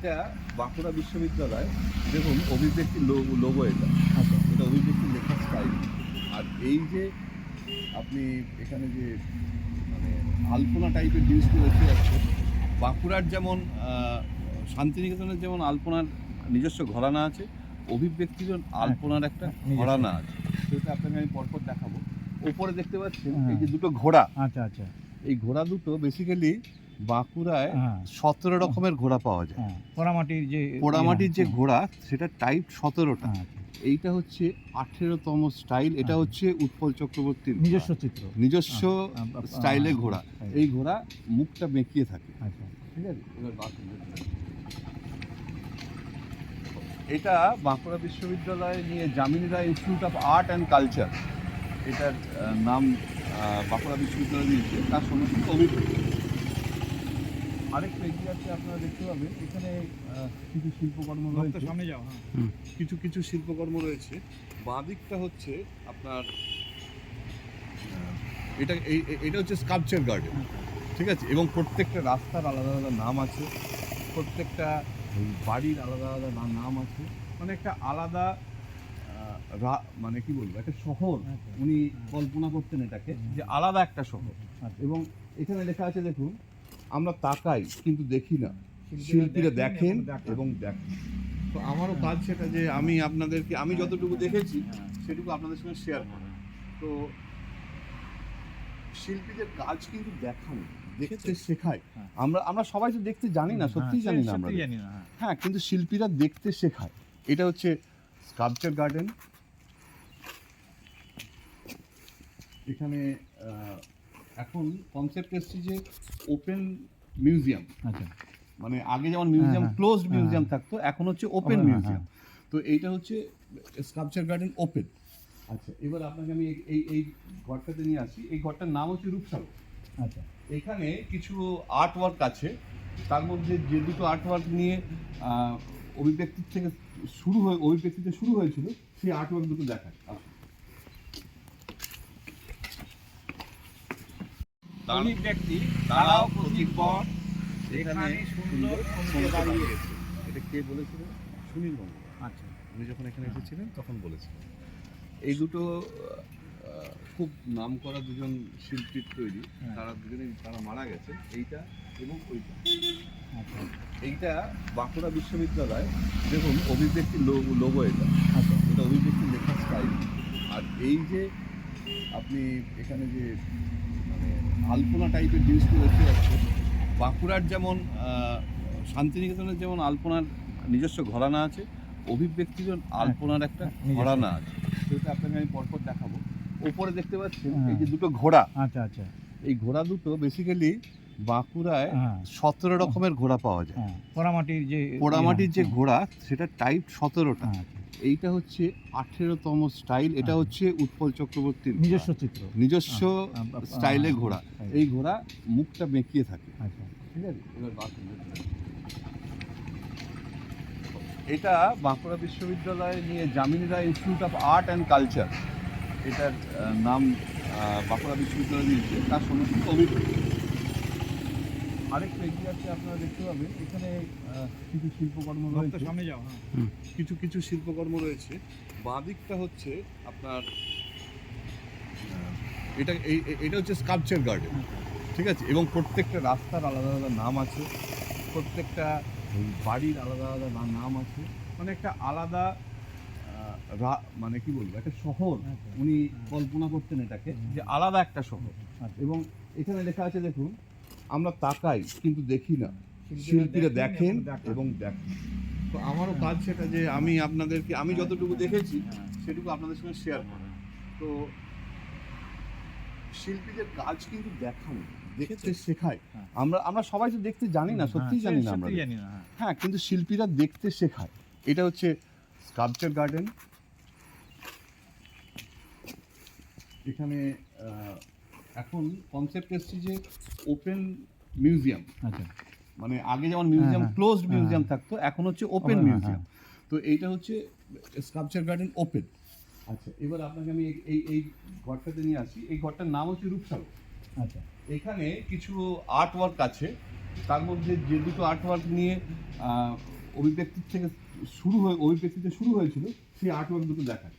এইটা বাঁকুড়া বিশ্ববিদ্যালয়। দেখুন অভিব্যক্তির লোগো এটা। আচ্ছা। এটা অভিব্যক্তির লেখার স্টাইল আর এই যে আপনি এখানে যে মানে আলপনা টাইপের জিনিসগুলো দেখতে পাচ্ছেন বাঁকুড়ার যেমন শান্তিনিকেতনের যেমন আলপনার নিজস্ব ঘরানা আছে অভিব্যক্তির আলপনার একটা নিজস্ব। ঘরানা আছে। সেটা আপনাকে আমি পরপর দেখাবো। ওপরে দেখতে পাচ্ছেন হ্যাঁ। এই যে দুটো ঘোড়া। আচ্ছা আচ্ছা। এই ঘোড়া দুটো বেসিক্যালি বাঁকুড়ায় হ্যাঁ। সতেরো রকমের ঘোড়া পাওয়া যায়। হ্যাঁ পোড়ামাটির যে পোড়ামাটির যে হ্যাঁ, ঘোড়া সেটা টাইপ সতেরোটা। হ্যাঁ, আচ্ছা। এইটা হচ্ছে আঠেরোতম স্টাইল এটা হ্যাঁ। হচ্ছে উৎপল চক্রবর্তীর নিজস্ব চিত্র। নিজস্ব স্টাইলে ঘোড়া। style। এই ঘোড়া মুখটা বেঁকিয়ে থাকে। আচ্ছা। ঠিক আছে? এটা বাঁকুড়া বিশ্ববিদ্যালয় নিয়ে জামিনীরা institute of art and culture এটার নাম বাঁকুড়া বিশ্ববিদ্যালয় দিয়েছে। তার সঙ্গে অভিজ্ঞতা আরেকটা এগিয়ে আছে আপনারা দেখতে পাবেন। এখানে কিছু শিল্পকর্ম রয়েছে। সামনে যাও হ্যাঁ। কিছু কিছু শিল্পকর্ম রয়েছে। বাঁ দিকটা হচ্ছে আপনার এটা এই এটা হচ্ছে স্কাল্পচার গার্ডেন ঠিক আছে? এবং প্রত্যেকটা রাস্তার আলাদা আলাদা নাম আছে। প্রত্যেকটা বাড়ির আলাদা আলাদা নাম আছে। মানে একটা আলাদা রা- মানে কি বলব একটা শহর। আচ্ছা। উনি কল্পনা করতেন এটাকে যে আলাদা একটা শহর। আচ্ছা। এবং এখানে লেখা আছে দেখুন আমরা তাকাই কিন্তু দেখি না। শিল্পীরা দেখেন এবং দেখেন। তো আমারও কাজ সেটা যে আমি আপনাদেরকে আমি যতটুকু দেখেছি সেটুকু আপনাদের সঙ্গে শেয়ার করা তো শিল্পীদের কাজ কিন্তু দেখানো দেখতে শেখায়। হ্যাঁ। আমরা আমরা সবাই তো দেখতে জানি না সত্যিই জানি না আমরা জানি হ্যাঁ। হ্যাঁ কিন্তু শিল্পীরা দেখতে শেখায়। এটা হচ্ছে স্কাল্পচার গার্ডেন এখানে আহ, এখন কনসেপ্ট এসছে যে ওপেন মিউজিয়াম আচ্ছা। মানে আগে যেমন মিউজিয়াম হ্যাঁ, ক্লোজড হ্যাঁ। মিউজিয়াম থাকতো এখন হচ্ছে ওপেন হ্যাঁ, মিউজিয়াম তো এইটা হচ্ছে স্কাল্পচার গার্ডেন ওপেন আচ্ছা। এবার আপনাকে আমি এই- এই ঘরটাতে নিয়ে আসি। এই ঘরটার নাম হচ্ছে রূপসাগর আচ্ছা। এখানে কিছু আর্ট ওয়ার্ক আছে। তার মধ্যে যে দুটো আর্ট ওয়ার্ক নিয়ে আহ, অভিব্যক্তির থেকে শুরু হয়ে অভিব্যক্তিতে শুরু হয়েছিল সেই আর্ট ওয়ার্ক দুটো দেখায়। আসুন। ব্যক্তি তারাও প্রতিপদ এখানে সুন্দর দাঁড়িয়েছে। এটা কে বলেছিল? সুনীল আচ্ছা। উনি যখন এখানে এসেছিলেন তখন বলেছিলেন। এই দুটো খুব নাম করা দুজন শিল্পীর তৈরি হ্যাঁ। তারা দুজনেই তারা মারা গেছে এইটা এবং ওইটা। আচ্ছা। এইটা বাঁকুড়া বিশ্ববিদ্যালয় দেখুন অভিব্যক্তির লোগো এটা। আচ্ছা। এটা অভিব্যক্তির লেখার স্টাইল। আর এই যে আপনি এখানে যে আলপনা টাইপের জিনিসগুলো দেখতে পাচ্ছেন বাঁকুড়ার যেমন শান্তিনিকেতনের যেমন আলপনার নিজস্ব ঘরানা আছে অভিব্যক্তির আলপনার একটা নিজস্ব। ঘরানা আছে। সেটা আপনাকে আমি পরপর দেখাবো। ওপরে দেখতে পাচ্ছেন এই যে হ্যাঁ। দুটো ঘোড়া। আচ্ছা আচ্ছা। এই ঘোড়া দুটো বেসিক্যালি বাঁকুড়ায় হ্যাঁ। সতেরো রকমের ঘোড়া পাওয়া যায়। হ্যাঁ পোড়ামাটির যে পোড়ামাটির যে হ্যাঁ, ঘোড়া সেটা টাইপ সতেরোটা। হ্যাঁ, আচ্ছা। এইটা হচ্ছে আঠেরোতম স্টাইল এটা হ্যাঁ। হচ্ছে উৎপল চক্রবর্তীর নিজস্ব চিত্র। নিজস্ব আহ, আহ, স্টাইলে ঘোড়া। এই ঘোড়া মুখটা বেঁকিয়ে থাকে। আচ্ছা। ঠিক আছে? এটা বাঁকুড়া বিশ্ববিদ্যালয় নিয়ে জামিনীরা institute of art and culture. এটার নাম বাঁকুড়া বিশ্ববিদ্যালয় দিয়েছে। তার সঙ্গে অভিজ্ঞতা আরেকটা এগিয়ে আছে আপনারা দেখতে পাবেন এখানে কিছু শিল্পকর্ম রয়েছে। সামনে যাও হ্যাঁ। কিছু কিছু শিল্পকর্ম রয়েছে। বাঁ দিকটা হচ্ছে আপনার এটা এই এটা হচ্ছে স্কাল্পচার গার্ডেন ঠিক আছে? এবং প্রত্যেকটা রাস্তার আলাদা আলাদা নাম আছে প্রত্যেকটা বাড়ির আলাদা আলাদা নাম আছে। মানে একটা আলাদা রা- মানে কি বলব একটা শহর আচ্ছা। উনি কল্পনা করতেন এটাকে যে আলাদা একটা শহর। আচ্ছা। এবং এখানে লেখা আছে দেখুন আমরা তাকাই কিন্তু দেখি না। শিল্পীরা দেখেন এবং দেখেন। তো আমারও কাজ সেটা যে আমি আপনাদেরকে আমি যতটুকু দেখেছি সেটুকু আপনাদের সঙ্গে শেয়ার করা। তো শিল্পীদের কাজ কিন্তু দেখানো দেখতে শেখায়। হ্যাঁ। আমরা আমরা সবাই তো দেখতে জানি না সত্যি জানি না আমরা হ্যাঁ। হ্যাঁ কিন্তু শিল্পীরা দেখতে শেখায়। এটা হচ্ছে স্কাল্পচার গার্ডেন এখানে আহ, এখন কনসেপ্ট এসছে যে ওপেন মিউজিয়াম আচ্ছা। মানে আগে যেমন মিউজিয়াম হ্যাঁ, ক্লোজড হ্যাঁ। মিউজিয়াম থাকতো এখন হচ্ছে ওপেন হ্যাঁ, মিউজিয়াম তো এইটা হচ্ছে স্কাল্পচার গার্ডেন ওপেন আচ্ছা। এবার আপনাকে আমি এই- এই এই ঘরটাতে নিয়ে আসি। এই ঘরটার নাম হচ্ছে রূপসাগর। আচ্ছা। এখানে কিছু আর্ট ওয়ার্ক আছে। তার মধ্যে যে দুটো আর্ট ওয়ার্ক নিয়ে অভিব্যক্তির থেকে শুরু হয়ে অভিব্যক্তিতে শুরু হয়েছিল সেই আর্ট ওয়ার্ক দুটো দেখায়।